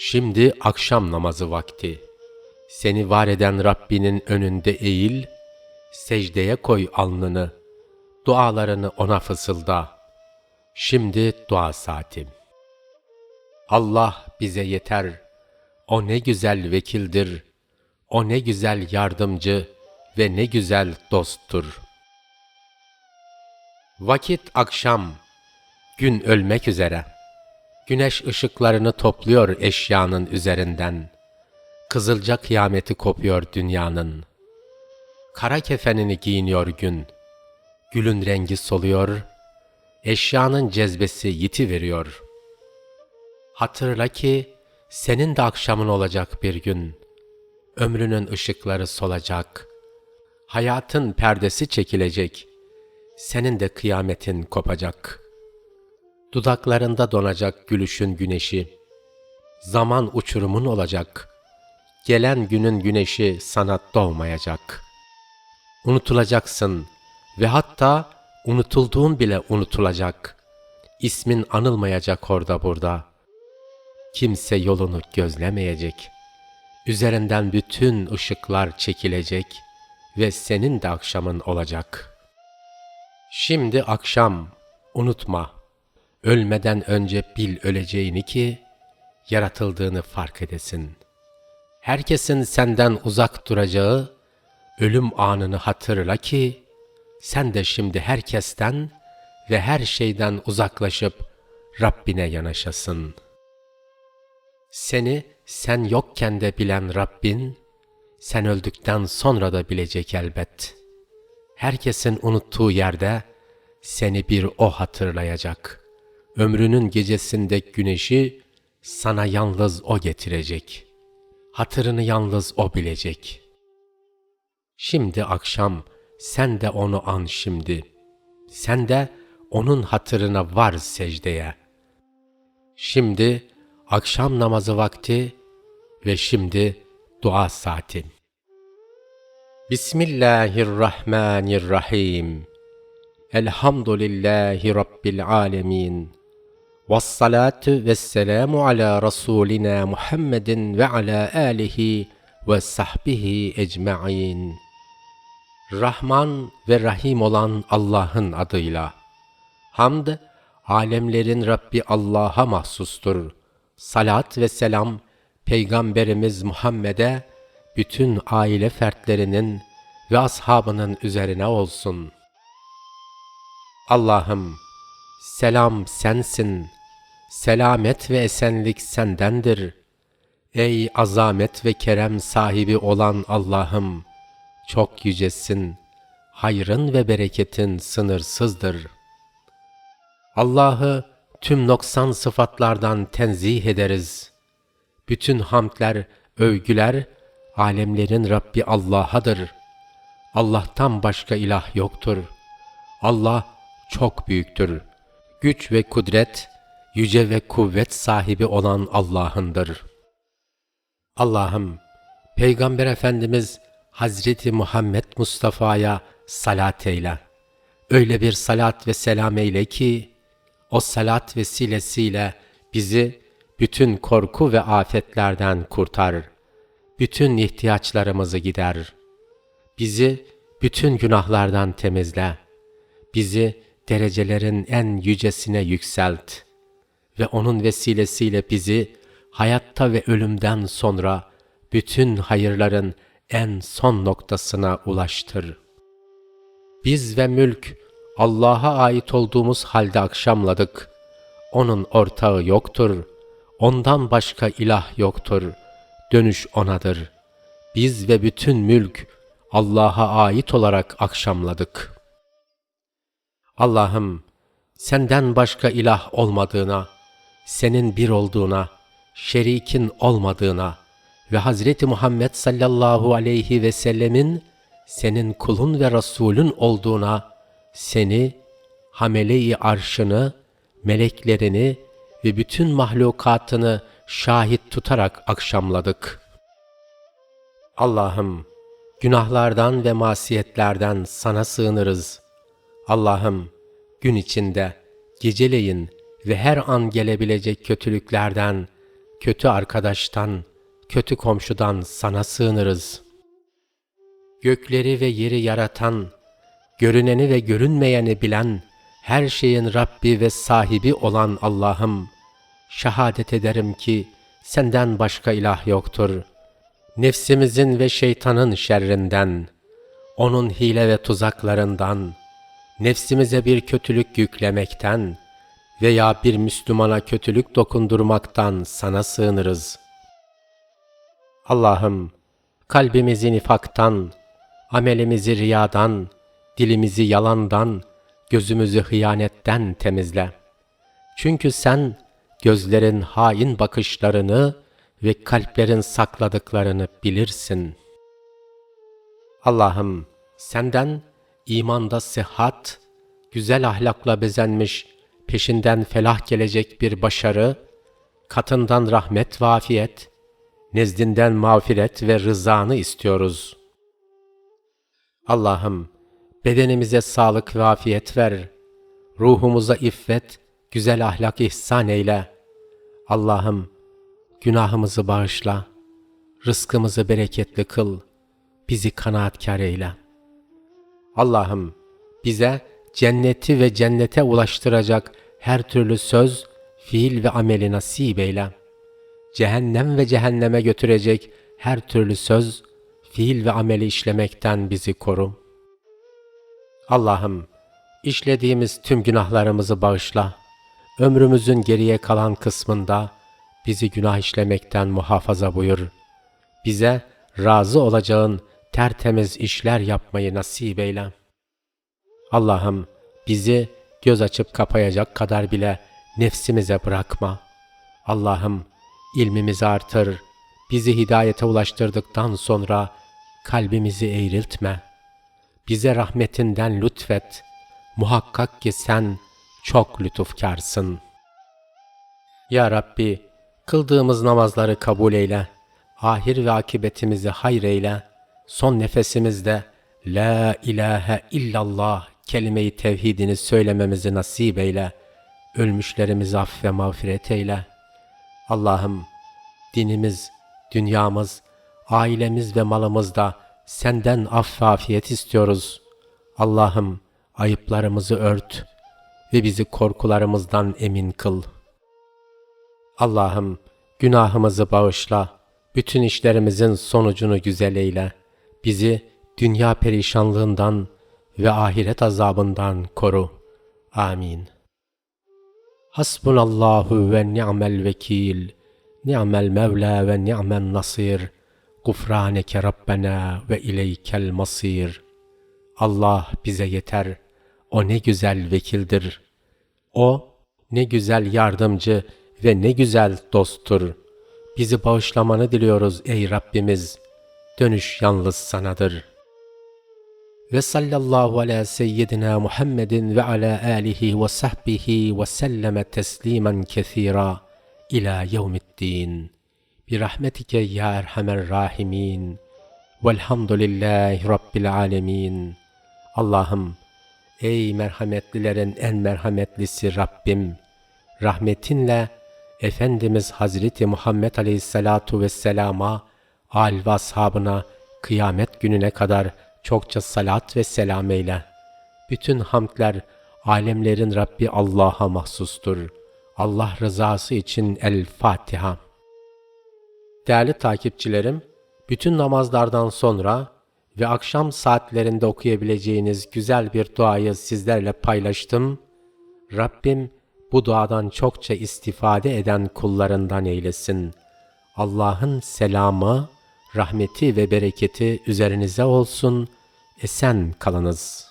Şimdi akşam namazı vakti. Seni var eden Rabbinin önünde eğil, secdeye koy alnını, dualarını ona fısılda. Şimdi dua saatim. Allah bize yeter. O ne güzel vekildir. O ne güzel yardımcı ve ne güzel dosttur. Vakit akşam. Gün ölmek üzere. Güneş ışıklarını topluyor eşyanın üzerinden. Kızılca kıyameti kopuyor dünyanın. Kara kefenini giyiniyor gün. Gülün rengi soluyor. Eşyanın cezbesi yiti veriyor. Hatırla ki senin de akşamın olacak bir gün. Ömrünün ışıkları solacak. Hayatın perdesi çekilecek. Senin de kıyametin kopacak.'' Dudaklarında donacak gülüşün güneşi. Zaman uçurumun olacak. Gelen günün güneşi sana doğmayacak. Unutulacaksın ve hatta unutulduğun bile unutulacak. İsmin anılmayacak orada burada. Kimse yolunu gözlemeyecek. Üzerinden bütün ışıklar çekilecek ve senin de akşamın olacak. Şimdi akşam, unutma.'' Ölmeden önce bil öleceğini ki, yaratıldığını fark edesin. Herkesin senden uzak duracağı, ölüm anını hatırla ki, sen de şimdi herkesten ve her şeyden uzaklaşıp Rabbine yanaşasın. Seni sen yokken de bilen Rabbin, sen öldükten sonra da bilecek elbet. Herkesin unuttuğu yerde seni bir O hatırlayacak.'' Ömrünün gecesinde güneşi sana yalnız o getirecek. Hatırını yalnız o bilecek. Şimdi akşam sen de onu an şimdi. Sen de onun hatırına var secdeye. Şimdi akşam namazı vakti ve şimdi dua saati. Bismillahirrahmanirrahim. Elhamdülillahi Rabbil alemin. Vessalatu vesselamu ala Rasulina Muhammedin ve ala alihi ve sahbihi ecma'in. Rahman ve Rahim olan Allah'ın adıyla. Hamd, alemlerin Rabbi Allah'a mahsustur. Salat ve selam, Peygamberimiz Muhammed'e, bütün aile fertlerinin ve ashabının üzerine olsun. Allah'ım, selam sensin.'' Selamet ve esenlik sendendir. Ey azamet ve kerem sahibi olan Allah'ım, çok yücesin, hayrın ve bereketin sınırsızdır. Allah'ı tüm noksan sıfatlardan tenzih ederiz. Bütün hamdler, övgüler, alemlerin Rabbi Allah'adır. Allah'tan başka ilah yoktur. Allah çok büyüktür. Güç ve kudret, yüce ve kuvvet sahibi olan Allah'ındır. Allah'ım, Peygamber Efendimiz Hazreti Muhammed Mustafa'ya salat eyle. Öyle bir salat ve selam eyle ki, o salat vesilesiyle bizi bütün korku ve afetlerden kurtar. Bütün ihtiyaçlarımızı gider. Bizi bütün günahlardan temizle. Bizi derecelerin en yücesine yükselt.'' Ve onun vesilesiyle bizi hayatta ve ölümden sonra bütün hayırların en son noktasına ulaştır. Biz ve mülk Allah'a ait olduğumuz halde akşamladık. Onun ortağı yoktur. Ondan başka ilah yoktur. Dönüş O'nadır. Biz ve bütün mülk Allah'a ait olarak akşamladık. Allah'ım, senden başka ilah olmadığına, senin bir olduğuna, şerikin olmadığına ve Hazreti Muhammed sallallahu aleyhi ve sellemin senin kulun ve Resulün olduğuna, seni, hamele-i arşını, meleklerini ve bütün mahlukatını şahit tutarak akşamladık. Allah'ım, günahlardan ve masiyetlerden sana sığınırız. Allah'ım, gün içinde, geceleyin, ve her an gelebilecek kötülüklerden, kötü arkadaştan, kötü komşudan sana sığınırız. Gökleri ve yeri yaratan, görüneni ve görünmeyeni bilen, her şeyin Rabbi ve sahibi olan Allah'ım, şehadet ederim ki senden başka ilah yoktur. Nefsimizin ve şeytanın şerrinden, onun hile ve tuzaklarından, nefsimize bir kötülük yüklemekten veya bir Müslümana kötülük dokundurmaktan sana sığınırız. Allah'ım, kalbimizi nifaktan, amelimizi riyadan, dilimizi yalandan, gözümüzü hıyanetten temizle. Çünkü sen gözlerin hain bakışlarını ve kalplerin sakladıklarını bilirsin. Allah'ım senden imanda sıhhat, güzel ahlakla bezenmiş, peşinden felah gelecek bir başarı, katından rahmet ve afiyet, nezdinden mağfiret ve rızanı istiyoruz. Allah'ım bedenimize sağlık ve afiyet ver, ruhumuza iffet, güzel ahlak ihsan eyle. Allah'ım günahımızı bağışla, rızkımızı bereketli kıl, bizi kanaatkar eyle. Allah'ım bize cenneti ve cennete ulaştıracak her türlü söz, fiil ve ameli nasip eyle. Cehennem ve cehenneme götürecek her türlü söz, fiil ve ameli işlemekten bizi koru. Allah'ım işlediğimiz tüm günahlarımızı bağışla. Ömrümüzün geriye kalan kısmında bizi günah işlemekten muhafaza buyur. Bize razı olacağın tertemiz işler yapmayı nasip eyle. Allah'ım bizi göz açıp kapayacak kadar bile nefsimize bırakma. Allah'ım ilmimizi artır, bizi hidayete ulaştırdıktan sonra kalbimizi eğriltme. Bize rahmetinden lütfet. Muhakkak ki sen çok lütufkarsın. Ya Rabbi, kıldığımız namazları kabul eyle. Ahir ve akibetimizi hayır eyle. Son nefesimizde La ilahe illallah kelime-i tevhidini söylememizi nasip eyle. Ölmüşlerimizi aff ve mağfiret eyle. Allah'ım dinimiz, dünyamız, ailemiz ve malımızda senden aff ve afiyet istiyoruz. Allah'ım ayıplarımızı ört ve bizi korkularımızdan emin kıl. Allah'ım günahımızı bağışla, bütün işlerimizin sonucunu güzel eyle. Bizi dünya perişanlığından ve ahiret azabından koru. Amin. Hasbunallahu ve ni'mel vekil. Ni'mel mevla ve ni'men nasir. Gufraneke Rabbena ve ileykel masir. Allah bize yeter. O ne güzel vekildir. O ne güzel yardımcı ve ne güzel dosttur. Bizi bağışlamanı diliyoruz ey Rabbimiz. Dönüş yalnız sanadır. Ve sallallahu ala seyyidina Muhammedin ve ala alihi ve sahbihi ve selleme teslimen kethira ila yevmiddin. Birahmetike ya erhamer rahimin. Velhamdülillahi Rabbil alemin. Allah'ım, ey merhametlilerin en merhametlisi Rabbim, rahmetinle Efendimiz Hazreti Muhammed Aleyhisselatu Vesselam'a, al ve ashabına kıyamet gününe kadar çokça salat ve selam eyle. Bütün hamdler alemlerin Rabbi Allah'a mahsustur. Allah rızası için El Fatiha. Değerli takipçilerim, bütün namazlardan sonra ve akşam saatlerinde okuyabileceğiniz güzel bir duayı sizlerle paylaştım. Rabbim bu duadan çokça istifade eden kullarından eylesin. Allah'ın selamı, rahmeti ve bereketi üzerinize olsun. Esen kalınız.''